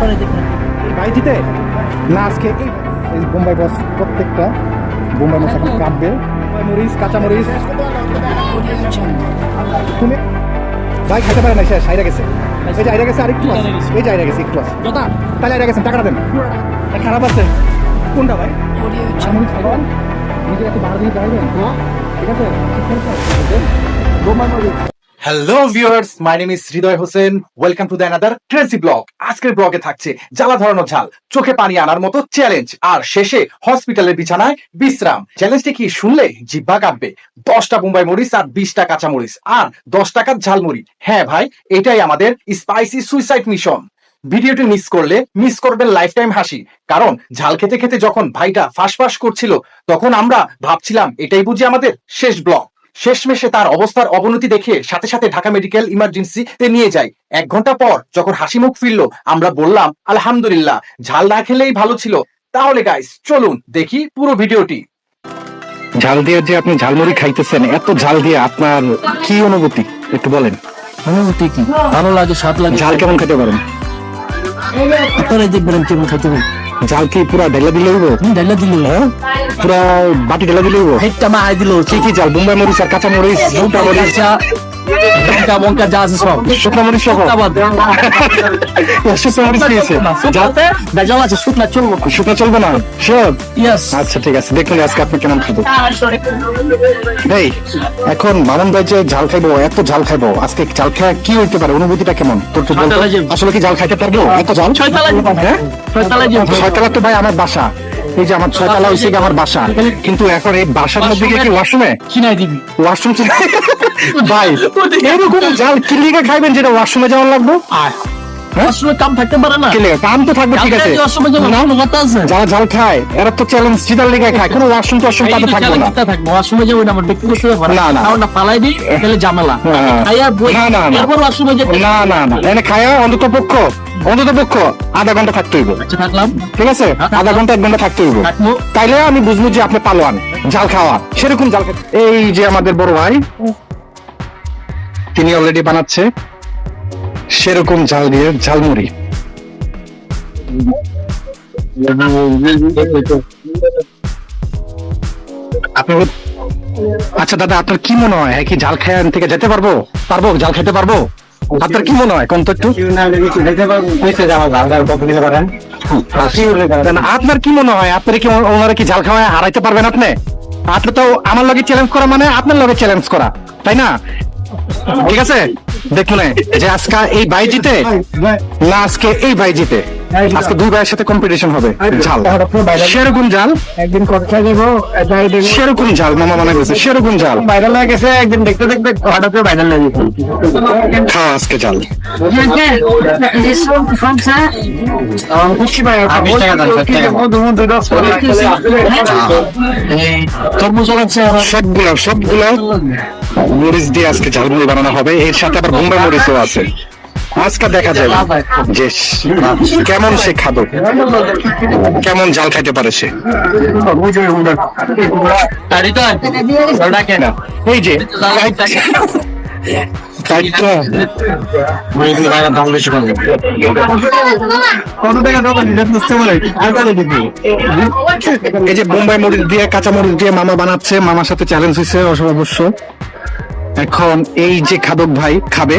আপনারা দেখবেন এই না আজকে এই বোম্বাই বস প্রত্যেকটা বোম্বাই মশা এখন বোম্বাই মরিচ কাঁচা মরিচ তুমি ভাই খেতে পারে না শেষ আইরা গেছে। এই যে আইরা গেছে আরেকটু আছে। এই যে আইরা গেছে একটু আছে। দাদা তাহলে আইরা গেছেন টাকাটা দেন। খারাপ আছে। কোনটা ভাই? আমি খাবার? নিজে একটু বাহার দিকে যাইবেন হ্যাঁ। ঠিক আছে? বোম্বাই মরিচ hello viewers my name is Hriday Hossain welcome to the another crazy blog আজকের ব্লগে থাকছে জ্বালা ধরানো ঝাল, চোখে পানি আনার মতো চ্যালেঞ্জ আর শেষে হসপিটালের বিছানায় বিশ্রাম। চ্যালেঞ্জটি কি? শুনলে জিব্বা কাঁপবে। দশটা বোম্বাই মরিচ আর বিশটা কাঁচা মরিচ আর দশ টাকার ঝালমুড়ি। হ্যাঁ ভাই, এটাই আমাদের স্পাইসি সুইসাইড মিশন ভিডিওটি মিস করলে মিস করবেন লাইফ টাইম হাসি। কারণ ঝাল খেতে খেতে যখন ভাইটা ফাঁস ফাঁস করছিল, তখন আমরা ভাবছিলাম এটাই বুঝি আমাদের শেষ ব্লগ শেষমেশে তার অবস্থার অবনতি দেখে সাথে সাথে ঢাকা মেডিকেল ইমার্জেন্সিতে নিয়ে যাই এক ঘণ্টা পর যখন হাসি মুখ ফিরলো আমরা বললাম আলহামদুলিল্লাহ ঝাল না খেলেই ভালো ছিল। তাহলে গাইস চলুন দেখি পুরো ভিডিওটি। ঝাল দিয়ে যে আপনি ঝালমুড়ি খাইতেছেন এত ঝাল দিয়ে আপনার কি অনুভূতি? একটু বলেন। অনুভূতি কি? ভালো লাগে স্বাদ লাগে। ঝাল কেমন খেতে পারেন? আপনারাই দেখবেন কেমন খাইতে পারি। ঝাল কি পুরা ঢেলা দিলে হইব? ডাইলা দিল হ্যাঁ পুরা বাটি ঢেলা দিলে হইব? হেডটা মা আই দিল। কি কি ঝাল বোম্বাই মরিচ আর কাঁচা মরিচ শুকনা মরিচ। লঙ্কা মঙ্কা যা আছে সব। শুকনা মরিচ সহ শুকনা মরিচ দিয়েছে ভেজাল আছে শুকনা চলবো শুকনা চলবে না। শিওর? ইয়াস আচ্ছা ঠিক আছে দেখুন আজকে আপনি কেমন খাব এই এখন মামন ভাই যে ঝাল খাইবো এত ঝাল খাইবো আজকে ঝাল খাওয়া কি হইতে পারে? অনুভূতিটা কেমন? তোর তো আসলে কি ঝাল খাইতে পারব? এত ঝাল? ছয়তলা হ্যাঁ? ছয়তলা তো ভাই আমার বাসা। এই যে আমার ছয়তলা হয়েছে আমার বাসা। কিন্তু এখন এই বাসার মধ্যে কি ওয়াশরুমে চিনাই দিবি। ওয়াশরুম ভাই এরকম জাল কিলিকা খাইবেন যেটা ওয়াশরুমে যাওয়ার লাগবে? আয়? আসলে কাম থাকতে পারে না। কাম তো থাকবে ঠিক আছে। অসময় যাব না, কোনো কথা আছে যারা ঝাল খায় এরা তো চ্যালেঞ্জ জিতার লিগে খায়। কোনো ওয়াশরুম টাশরুম তাদের থাকবে না। থাকব। অসময় যাব না আমার ব্যক্তিগত ব্যাপার না, না। না পালাই দিই তাহলে ঝামেলা। হ্যাঁ। খাইয়া বই। না, না, না। এরপর অসময় না না না। এনে খায়া অন্তত পক্ষ অন্তত পক্ষ আধা ঘণ্টা থাকতে হইব। আচ্ছা থাকলাম। ঠিক আছে? আধা ঘণ্টা এক ঘণ্টা থাকতে হইব। তাইলে আমি বুঝব যে আপনি পালোয়ান জাল খাওয়া। সেরকম জাল এই যে আমাদের বড় ভাই তিনি অলরেডি বানাচ্ছে। সেরকম জাল দিয়ে ঝালমুড়ি। আপনি আচ্ছা দাদা, আপনার কি মনে হয়? হ্যাঁ কি জাল খায় থেকে যেতে পারব? পারব? জাল খেতে পারব? আপনার কি মনে হয়? কোন তো একটু? আপনার কি মনে হয়? আপনার কি ওনারা কি ঝাল খাওয়ায় হারাইতে পারবেন আপনি? আপনি তো আমার লগে চ্যালেঞ্জ করা মানে আপনার লগে চ্যালেঞ্জ করা, তাই না? ঠিক আছে? দেখুন যে আজকে এই বাইজিতে না আজকে এই বাইজিতে আজকে দুই ভাইয়ের সাথে কম্পিটিশন হবে ঝাল। সেরকম জাল একদিন কথা দেবো সেরকম জাল মামা মনে করছে সেরকম জাল ভাইরাল হয়ে গেছে একদিন দেখতে দেখতে হঠাৎ করে ভাইরাল হয়ে গেছে। খাওয়া আজকে আছে। সবগুলো সবগুলো মরিচ দিয়ে আজকে ঝালমুড়ি বানানো হবে। এর সাথে আবার বোম্বাই মরিচও আছে। আজকে দেখা যাবে। যে কেমন সে খাদক কেমন জাল খাইতে পারে সে? এই যে এই যে বোম্বাই মরিচ দিয়ে, কাঁচা মরিচ দিয়ে মামা বানাচ্ছে, মামার সাথে চ্যালেঞ্জ হয়েছে অবশ্য এখন এই যে খাদক ভাই খাবে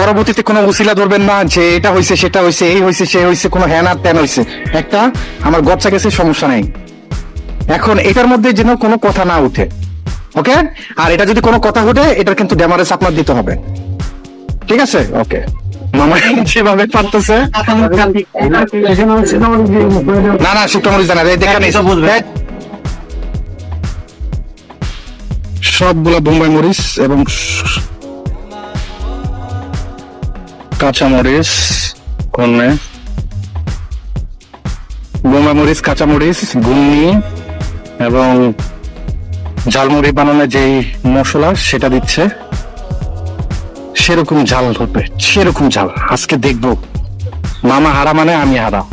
পরবর্তীতে কোনো উসিলা ধরবেন না যে এটা হয়েছে সেটা হয়েছে এই হয়েছে সে হয়েছে কোনো হ্যান আর ত্যান হয়েছে একটা আমার গচ্চা গেছে সমস্যা নেই। এখন এটার মধ্যে যেন কোনো কথা না উঠে ওকে? আর এটা যদি কোনো কথা উঠে এটার কিন্তু ড্যামারেজ আপনার দিতে হবে। ঠিক আছে? ওকে। মামা যেভাবে পারতেছে। না না শুকনো জানা দেখা সবগুলা বোম্বাই মরিচ এবং স- কাঁচা মরিচ কোনে বোম্বাই মরিচ কাঁচা মরিচ গুন্নি এবং ঝালমুড়ি বানানোর যেই মশলা, সেটা দিচ্ছে। সেরকম ঝাল ধরবে, সেরকম ঝাল। আজকে দেখব, মামা হারা মানে আমি হারা।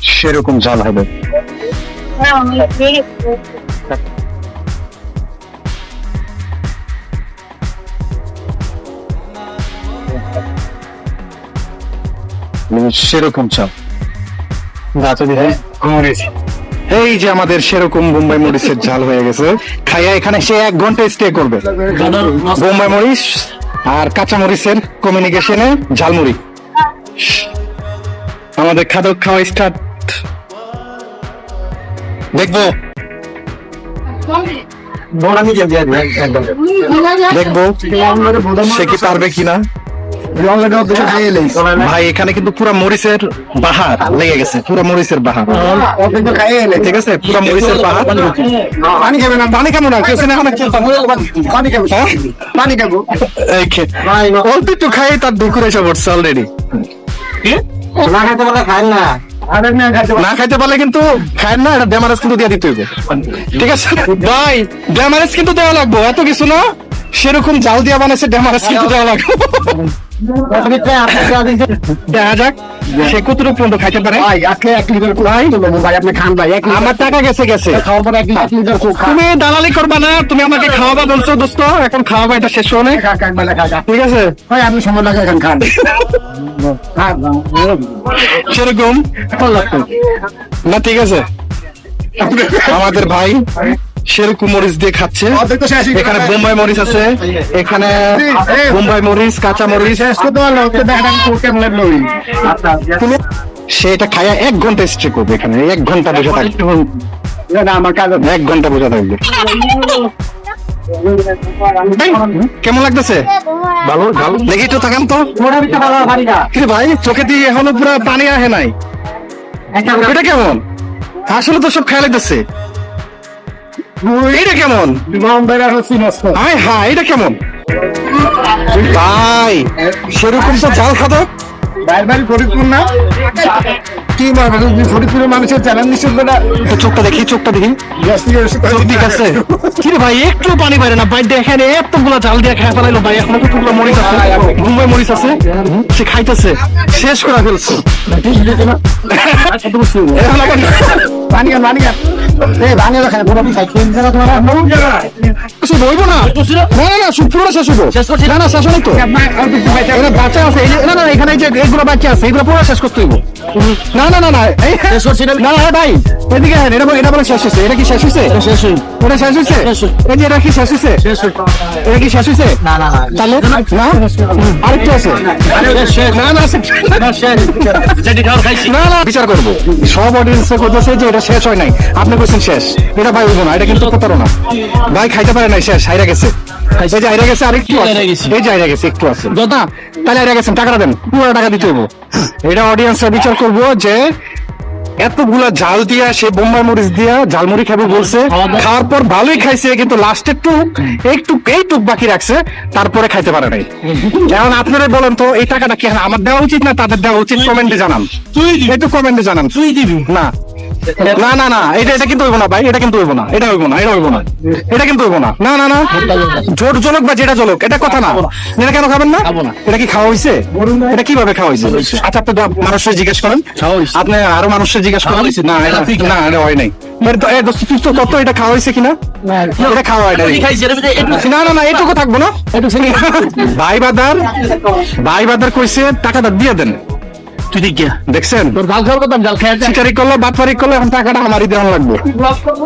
সেরকম ঝাল হবে। সেরকম চাপ। আচ্ছা ঘুমিয়েছি এই যে আমাদের সেরকম বোম্বাই মরিচের ঝাল হয়ে গেছে। খাইয়া এখানে সে এক ঘণ্টা স্টে করবে। বোম্বাই মরিচ আর কাঁচা মরিচের কমিউনিকেশনে ঝালমুড়ি। আমাদের খাদক খাওয়া স্টার্ট দেখব। দেখব। সে কি পারবে কিনা? ভাই এখানে কিন্তু পুরো মরিচের বাহার লেগে গেছে পুরো মরিচের বাহার। ঠিক আছে? পুরো মরিচের বাহার। পানি খাবে না পানি আছে ওখানে এখন একটু পানি খাব হ্যাঁ? পানি খাব। অল্প একটু খাই তার দুপুর এসে পড়ছে অলরেডি না খাইতে পারলে খাই না। না খাইতে পারলে কিন্তু খায় না এটা ড্যামারেজ কিন্তু দিয়ে দিতে হইবে। ঠিক আছে? ভাই ড্যামারেজ কিন্তু দেওয়া লাগবে এত কিছু না? সেরকম জাল দিয়া বানাইছে ড্যামারেজ কিন্তু দেওয়া লাগবে। দেখা যাক সে কতটুকু পর্যন্ত খাইতে পারে? ভাই আজকে এক লিটার ভাই? ভাই আপনি খান ভাই এক লিটার আমার টাকা গেছে গেছে। খাওয়ার পর এক লিটার কোক তুমি দালালি করবা না তুমি আমাকে খাওয়াবা বলছো দোস্ত। এখন খাওয়াবা এটা শেষ ঠিক আছে? ভাই আপনি সময় লাগে এখন খান। খান সেরকম। না ঠিক আছে। আমাদের ভাই সেরকম মরিচ দিয়ে খাচ্ছে। তো এখানে বোম্বাই মরিচ আছে। এখানে বোম্বাই মরিচ কাঁচা মরিচ। আচ্ছা তুমি সে এটা খায়া এক ঘণ্টা স্টে করবে এখানে এক ঘণ্টা বসে থাকবে আমার কাজ এক ঘণ্টা বসে থাকবে। কেমন লাগতেছে? ভালো ভালো। দেখি তো মোটা পিঠা ভালো ভারী না। কিন্তু ভাই চোখে দিয়ে এখনও পুরো পানি আহে নাই। এটা কেমন? আসলে তো সব খেয়াল লাগতেছে এটা কেমন? হাই এটা কেমন? ভাই সেরকম তো জাল খাদক বাইর বাইর ফরিদপুর না? কি মারবে তুমি ফরিদপুরের মানুষের চ্যালেঞ্জ নিশ্চিত করে চোখটা দেখি চোখটা দেখি। চোখ ঠিক আছে। কি রে ভাই একটু পানি বাইরে না ভাই দেখেন এতগুলো জাল দিয়ে খেয়ে ফেলাইলো ভাই এখন মরিচ আছে? মুম্বাই মরিচ আছে? সে খাইতেছে শেষ করে ফেলছে। পানি খান পানি খান এই পানি রাখেন পুরো খাই। তিন জায়গা তোমার কিছু বলব না? না না না পুরো শেষ হব না না শেষ হলো তো। এখানে বাচ্চা আছে যে- না না এখানে যে এগুলো বাচ্চা আছে এগুলো পুরো শেষ করতে হইব। না না না না না? না ভাই এদিকে এটা বলে- এটা বলে শেষ হয়েছে এটা কি শেষ হয়েছে শেষ এটা শেষ হয়েছে এই যে এটা কি শেষ হয়েছে এটা কি শেষ হয়েছে না না তাহলে? না। আরেকটু আছে। না না না না বিচার করব। সব অডিয়েন্স করতেছে যে এটা শেষ হয় নাই। আপনি বলছেন শেষ। এটা ভাই হইব না এটা কিন্তু প্রতারণা। ভাই খাইতে পারে নাই শেষ। হাইরা গেছে। এই যে হাইরা গেছে একটু আছে। এই যে হাইরা গেছে একটু আছে। দাদা তাহলে গেছেন টাকাটা দেন। পুরো টাকা দিতে হইব। এটা অডিয়েন্সরা বিচার করব যে এতগুলা জাল দিয়া সে বোম্বাই মরিচ দিয়া ঝালমুড়ি খাবে বলছে। খাওয়ার পর ভালোই খাইছে কিন্তু লাস্টের টুক একটু এইটুক বাকি রাখছে তারপরে খাইতে পারে নাই। এখন আপনারা বলেন তো এই টাকাটা কি আমার দেওয়া উচিত না তাদের দেওয়া উচিত? কমেন্টে জানান। একটু কমেন্টে জানান। তুই দিবি। না। না না না এটা এটা কিন্তু হইব না ভাই এটা কিন্তু হইব না এটা হইব না এটা হইব না এটা কিন্তু হইব না। না না না জলক বা যেটা জলক এটা কথা না। এটা কেন খাবেন না? এটা কি খাওয়া হয়েছে এটা কীভাবে খাওয়া হয়েছে আচ্ছা আপনি মানুষের জিজ্ঞেস করেন। আপনি আরও মানুষের জিজ্ঞেস করেন। না এটা না এটা হয় নাই। এটা খাওয়া হয়েছে কিনা? এটা খাওয়া হয় না না না এটুকু থাকব না। ভাই বাদার ভাই বাদার কইছে টাকাটা দিয়ে দেন। তুই দিক দেখছেন? তোর জাল খাওয়ার কথা জাল খেয়ে চিটারি করল বাটপারি করল এখন টাকাটা আমারই দেওয়া লাগবে।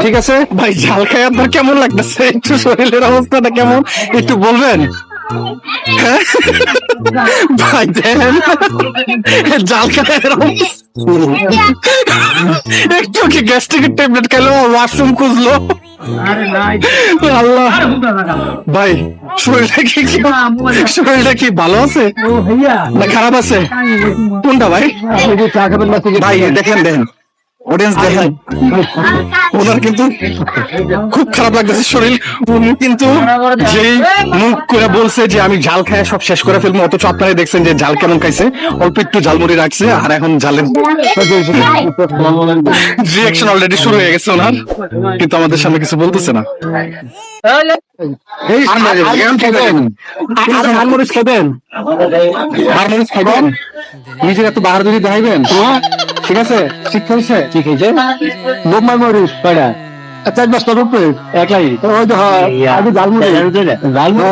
ঠিক আছে? ভাই ঝাল খাই আপনার কেমন লাগতেছে? একটু শরীরের অবস্থাটা কেমন? একটু বলবেন। হ্যাঁ? ভাই দেন। জাল খাই এরকম। একটু কি গ্যাস্ট্রিকের ট্যাবলেট খেলো ওয়াশরুম খুঁজলো? আল্লাহ। ভাই শরীরটা কি শরীরটা কি ভালো আছে? না খারাপ আছে? কোনটা ভাই? ভাই দেখেন দেখেন। অডিয়েন্স দেখেন। ওনার কিন্তু খুব খারাপ লাগতেছে শরীর। উনি কিন্তু যেই মুখ করে বলছে যে আমি ঝাল খায় সব শেষ করে ফেলব অথচ আপনারা দেখছেন যে ঝাল কেমন খাইছে। অল্প একটু ঝালমুড়ি রাখছে আর এখন ঝালের রিয়াকশন অলরেডি শুরু হয়ে গেছে ওনার। কিন্তু আমাদের সামনে কিছু বলতেছে না। খাবেন খাবেন নিজের এত বাহার যদি দেখাইবেন ঠিক আছে? ঠিক হয়েছে? ঠিক হয়েছে। বোম্বাই মরিচ কয়টা চার পাঁচটা রূপে একলাই ওই তো হয় আমি ঝালমুড়ি ঝালমুড়ি